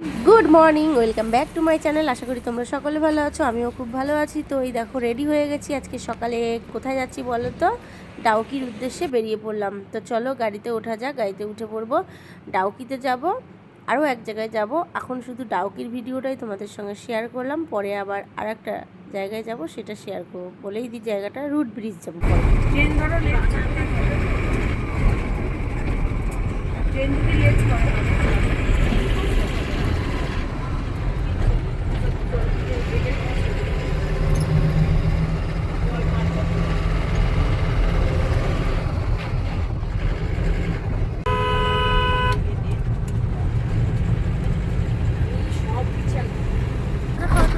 Good morning welcome back to my channel আশা করি তোমরা সকলে ভালো আছো, আমিও খুব ভালো আছি। তো এই দেখো রেডি হয়ে গেছি। আজকে সকালে কোথায় যাচ্ছি বলো তো? ডাউকির উদ্দেশ্যে বেরিয়ে পড়লাম। তো চলো, গাড়িতে ওঠা যাক, গাড়িতে উঠে পড়ব। ডাউকিতে যাব, আরও এক জায়গায় যাব। এখন শুধু ডাউকির ভিডিওটাই তোমাদের সঙ্গে শেয়ার করলাম। পরে আবার আর একটা জায়গায় যাব, সেটা শেয়ার করব। বলেই দিই জায়গাটা রুট ব্রিজ যাব। ট্রেন ধরো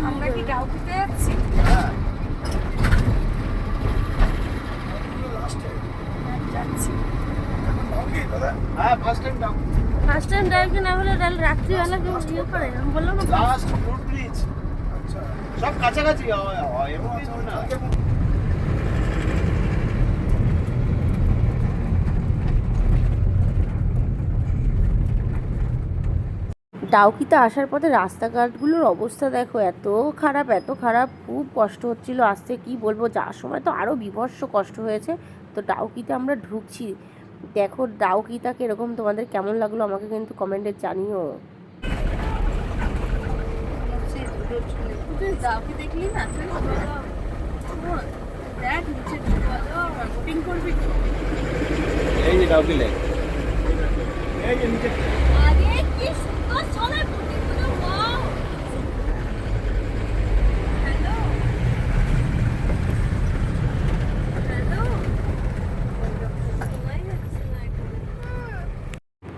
আমরা কি ডাউকিতে যাচ্ছি যাচ্ছি হ্যাঁ first time down first time ড্রাইভকে না হলে রাত্রিবেলা কেউ ইয়ে করে? আমি বললাম না। লাস্ট রোড ব্রিজ আচ্ছা। সব কাছাকাছি? হয় এমন না। ডাউকিতে আসার পথে রাস্তাঘাটগুলোর অবস্থা দেখো এত খারাপ এত খারাপ। খুব কষ্ট হচ্ছিল। আসতে কি বলব? যাওয়ার সময় তো আরও বিভৎস কষ্ট হয়েছে। তো ডাউকিতে আমরা ঢুকছি। দেখো ডাউকিটা কীরকম তোমাদের কেমন লাগল আমাকে কিন্তু কমেন্টে জানিও। দেখলি না? দেখ নিচে করবি এই যে ডাউকি লেক এই যে নিচে আরে কি সুন্দর চলে বোটিংগুলো ওয়াও হ্যালো হ্যালো তোমায় যাচ্ছে না এখন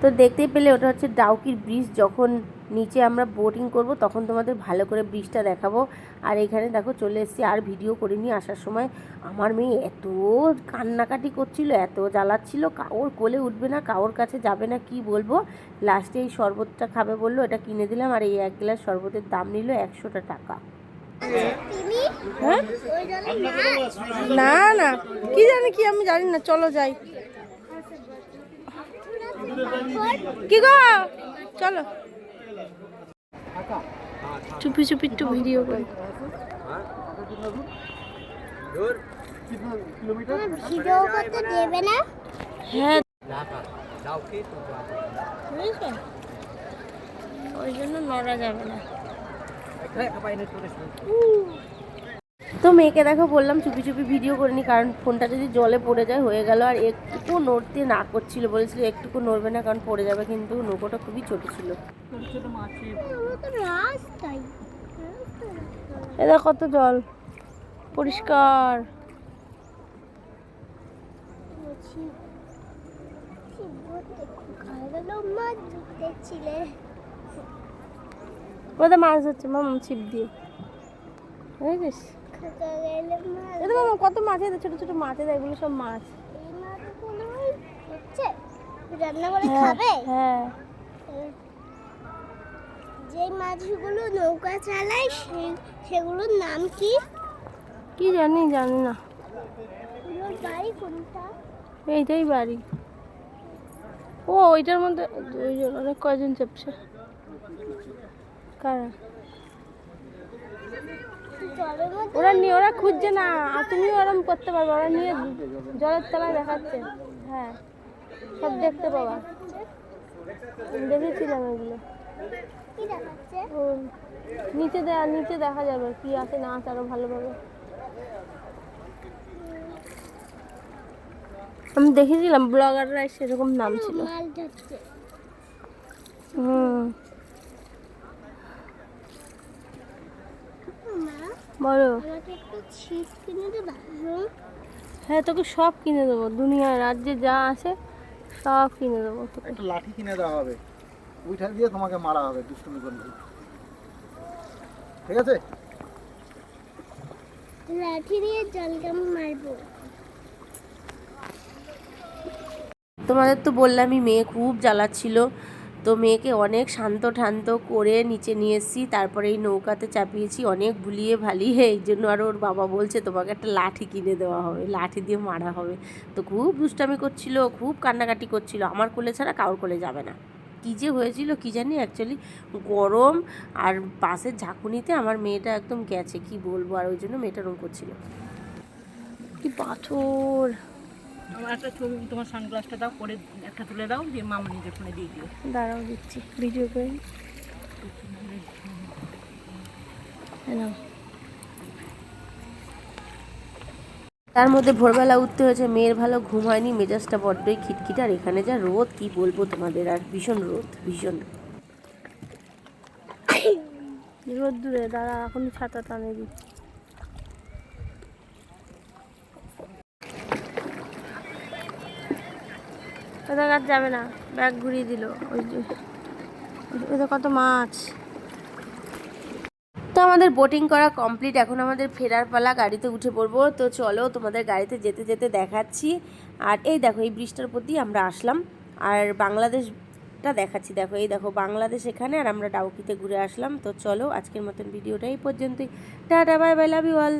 তো দেখতে পেলে ওটা হচ্ছে ডাউকির ব্রিজ যখন নিচে আমরা বোটিং করব তখন তোমাদের ভালো করে ব্রিজটা দেখাবো। আর এখানে দেখো চলে এসেছি আর ভিডিও করিনি আসার সময় আমার মেয়ে এত কান্নাকাটি করছিল এত জ্বালাচ্ছিল কাউর কোলে উঠবে না কাউর কাছে যাবে না কি বলব? লাস্টে এই শরবতটা খাবে বলল এটা কিনে দিলাম আর এই এক গ্লাস শরবতের দাম নিল একশোটা টাকা। হ্যাঁ? না না কি জানি কি আমি জানি না চলো যাই। কি গো? চলো। চুপি চুপি একটু ভিডিও করি। ভিডিও করতে দেবে না। হ্যাঁ ওই জন্য নড়া যাবে না তো মেয়েকে দেখো বললাম, চুপি চুপি ভিডিও করে করিনি কারণ ফোনটা যদি জলে পড়ে যায়, হয়ে গেল। আর একটুকু নড়তে না করছিল, বলেছিল একটুকু নড়বে না, কারণ পড়ে যাবে। কিন্তু নৌকোটা খুবই ছোট ছিল। আমরা তো রাস্তায় এ দেখো কত জল, পরিষ্কার। মাছ হচ্ছে মামা, ছিপ দিয়ে। বুঝেছিস এটা মামা কত মাছ? আছে ছোট ছোট মাছ আছে এগুলো সব মাছ। রান্না করে হ্যাঁ, খাবে? হ্যাঁ। যে মাছগুলো নৌকা চালায় সেই সেগুলোর নাম কি? কি জানি জানি না। বাড়ি কোনটা? এইটাই বাড়ি। ও ওইটার মধ্যে অনেক কয়জন চেপছে? কারা জলের মধ্যে ওরা নিয়ে ওরা খুঁজছে না আর তুমিও ওরম করতে পারবে ওরা নিয়ে জলের তলায় দেখাচ্ছে। হ্যাঁ সব দেখতে পাবা। আমি দেখেছিলাম এগুলো। নিচে দেয়া নিচে দেখা যাবে কি আছে না আছে আরও ভালোভাবে। আমি দেখেছিলাম ব্লগাররা সেরকম নাম ছিল। হুম। বলো। হ্যাঁ তোকে সব কিনে দেবো। দুনিয়ার রাজ্যে যা আছে সব কিনে দেবো একটা লাঠি কিনে দেওয়া হবে। ওইটা দিয়ে তোমাকে মারা হবে দুষ্টুমি করলে। ঠিক আছে? লাঠি দিয়ে জলটা মারবো? তোমাদের তো বললামই মেয়ে খুব জ্বালাচ্ছিল। তো মেয়েকে অনেক শান্ত ঠান্ত করে নিচে নিয়ে এসেছি, তারপরে এই নৌকাতে চাপিয়েছি, অনেক ভুলিয়ে ভালিয়ে। এই জন্য আর ওর বাবা বলছে, তোমাকে একটা লাঠি কিনে দেওয়া হবে, লাঠি দিয়ে মারা হবে। তো খুব দুষ্টামি করছিল, খুব কান্নাকাটি করছিল। আমার কোলে ছাড়া কারোর কোলে যাবে না। কী যে হয়েছিল কি জানি অ্যাকচুয়ালি গরম আর বাসের ঝাঁকুনিতে আমার মেয়েটা একদম গেছে, কি বলব? আর ওই জন্য মেয়েটা রুম করছিল। কি পাথর! আমার একটা ছবি, তোমার দাও একটা তুলে দাও, দিয়ে দাঁড়াও দিচ্ছি ভিডিও তার মধ্যে ভোরবেলা উঠতে হয়েছে, মেয়ের ভালো ঘুম হয়নি, মেজাজটা বড্ডই খিটখিট, আর এখানে যা রোদ, কি বলব তোমাদের, আর ভীষণ রোদ ভীষণ। রোদ দূরে, দাঁড়া এখন ছাতা টানে দি কোথাও আর যাবে না। ব্যাগ ঘুরিয়ে দিল। ওই যে কত মাছ। তো আমাদের বোটিং করা কমপ্লিট এখন আমাদের ফেরার পালা, গাড়িতে উঠে পড়ব। তো চলো তোমাদের গাড়িতে যেতে যেতে দেখাচ্ছি। আর এই দেখো, এই ব্রিজটার প্রতি আমরা আসলাম। আর বাংলাদেশটা দেখাচ্ছি। দেখো, এই দেখো, বাংলাদেশ এখানে। আর আমরা ডাউকিতে ঘুরে আসলাম। তো চলো আজকের মতন ভিডিওটা এই পর্যন্তই। Tata bye bye love you all